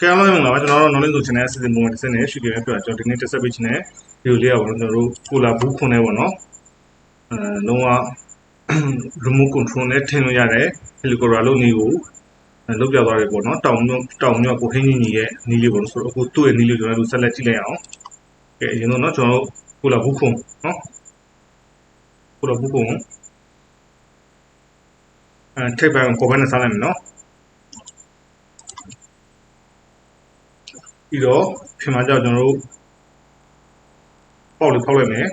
ကဲအားလုံးမင်္ဂလာပါကျွန်တော်တို့ knowledge solution ရဲ့အစီအစဉ်ပုံမှန်တစ်စက်နဲ့ရှိကြရပြကျွန်တော်ဒီနေ့တက်ဆက်ပေးခြင်းနဲ့ဗီဒီယိုလေးရပါတော့ကျွန်တော်တို့ကိုလာဘူးခွန်နေပေါ့နော်အဲလုံးဝ remote control နဲ့ထင်လို့ရတယ် helicopter လို့နေကိုလောက်ပြသွားတယ်ပေါ့နော်တောင်မြတောင်မြကိုဟင်းကြီးကြီးရဲ့နီးလေးပေါ့နော်ဆိုတော့အခုသူ့ရဲ့နီးလေးကျွန်တော်တို့ဆက်လက်ကြည့်လိုက်အောင်ကဲအရင်တော့နော်ကျွန်တော်တို့ကိုလာဘူးခွန်နော်ကိုလာဘူးခွန်အဲထိပ်ပိုင်းကိုဘယ်နဲ့စားလိုက်မလဲနော် ပြီးတော့ပြင်မှာကြောက်ကျွန်တော်တို့ပေါက်လေးဖောက်လိုက်မယ်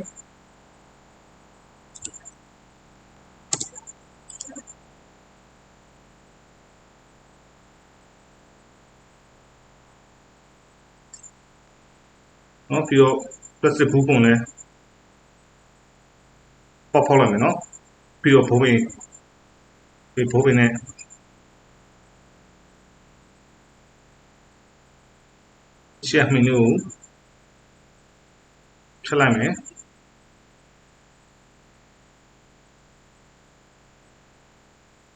နော်ပြီးတော့ plastic ဘူးပုံလည်းပေါက်ဖောက်လိုက်မယ်နော်ပြီးတော့ဘိုးပင်ဒီဘိုးပင်နဲ့ ရှက်မီနူကိုဖြတ်လိုက်မယ်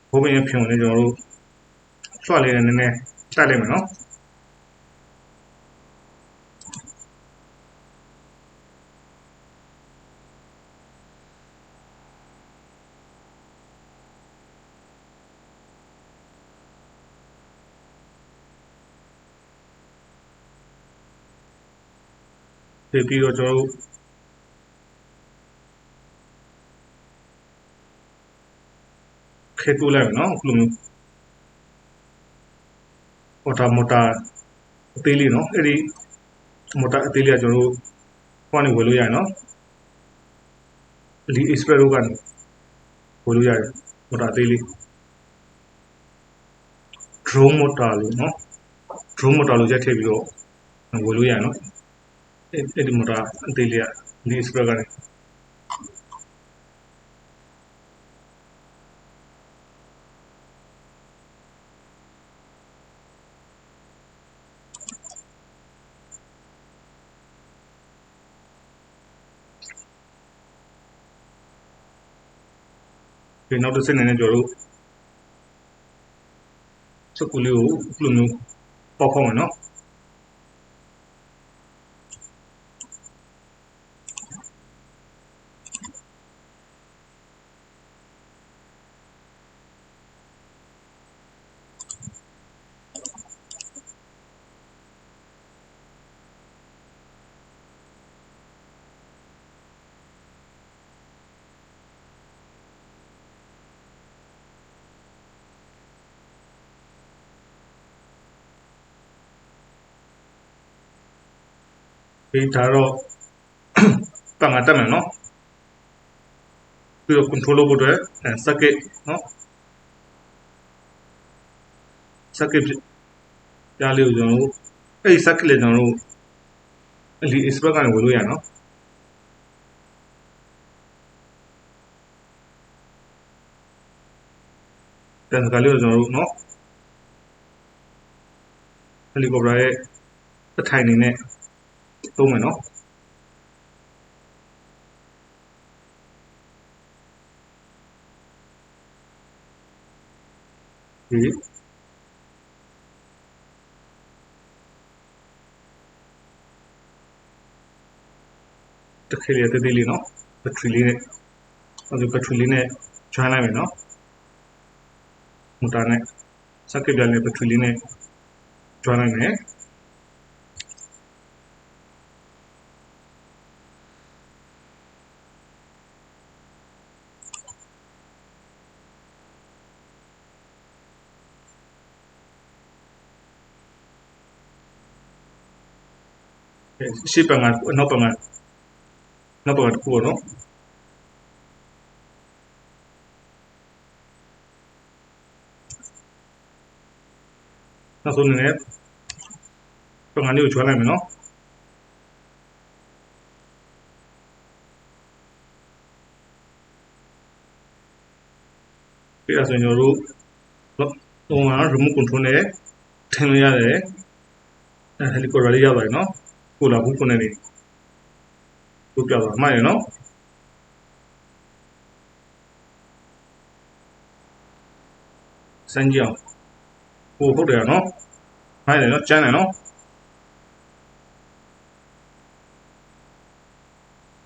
ဘိုးပင်ရဲ့ဖြုံလေးကျွန်တော်တို့လွှတ်လေးနဲ့နည်းနည်းတိုက်လိုက်မယ်နော် ဒီပြီးတော့ကျွန်တော်တို့ခဲတူးလိုက်မယ်နော်အခုလိုမျိုးဟိုတာမိုတာအသေးလေးနော်အဲ့ဒီမိုတာအသေးလေးကကျွန်တော်တို့ဟိုကနေဝယ်လို့ရတယ်နော်ဒီ Xperia ကနေဝယ်လို့ရတယ်မိုတာအသေးလေး drone motor လို့နော် drone motor လို့ရက်ထည့်ပြီးတော့ဝယ်လို့ရတယ်နော် အဲ့ဒီမိုတာအသေးလေးကဒီ Xperia ကနေဒီနော က်တစ်စက်နေနဲ့ကျွန်တော်တို့စကူလေးကိုအခုလိုမျိုးပေါက်ဖောက်မယ်နော်ဒီဒါတော့ပန်ငါတက်မယ်နော်ပြီးတော့ control လုပ်ဖို့အတွက် circuit နော် circuit ပြားလေးကိုကျွန်တော်တို့အဲ့ဒီ circuit လေးကျွန်တော်တို့အဲ့ဒီ expert ကနေဝင်လို့ရနော်တန်စကားလေးကိုကျွန်တော်တို့နော် helicopter ရဲ့အထိုင်နေနဲ့ သုံးမယ်နော်ဒီတခဲလေးတသေးလေးနော်ဘက်ထရီလေးနဲ့အဲဒီဘက်ထရီလေးနဲ့ join လိုက်မယ်နော်မူတာနဲ့ circuit ပြန်လေးဘက်ထရီလေးနဲ့ join လိုက်မယ် ရှေ့ပံကနောက်ပံကနောက်ပံကတခုပေါ့နော်နောက်ဆုံးနေပံကလေးကိုချွားလိုက်မယ်နော်ပြီးတော့ဆိုရင်ကျွန်တော်တို့ဟိုမှာ remote control နဲ့ထင်လို့ရတယ်အဲ helicopter လေးရပါတယ်နော် ကိုလာဘူးခုနဲ့နေကိုပြသွားမှရနော်စမ်းကြည့်အောင်ဟိုဟုတ်တယ်နော်မှဖိုင်းတယ်နော်ကျန်းတယ်နော်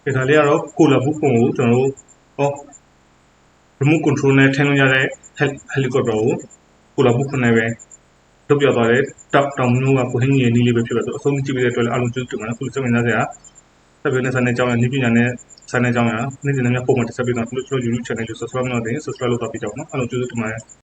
ဒီခါလေးကတော့ကိုလာဘူးပုံကိုကျွန်တော်တို့ဟော remote control နဲ့ထည့်လို့ရတဲ့ helicopter ကိုကိုလာဘူးခွန်နဲ့ပဲ လုပ်ပြသွားတယ်တောက်တောင်မျိုးကကိုဟင်းကြီးရဲ့နီးလေးပဲဖြစ်သွားဆိုအဆုံးကြည့်ပြီးတဲ့အတွက်လည်းအားလုံးကျေးဇူးတင်ပါတယ်ခုစက်မြင်သားစရာဆက်ပြီးနဲ့စာနယ်ကြောင်းရနီးပညာနဲ့စာနယ်ကြောင်းရနေ့စဉ်နဲ့ပုံမှန်တက်ဆက်ပြီးတော့ကျွန်တော် YouTube channel ကို subscribe လုပ်နေ subscribe လုပ်တော့ပြကြအောင်နော်အားလုံးကျေးဇူးတင်ပါတယ်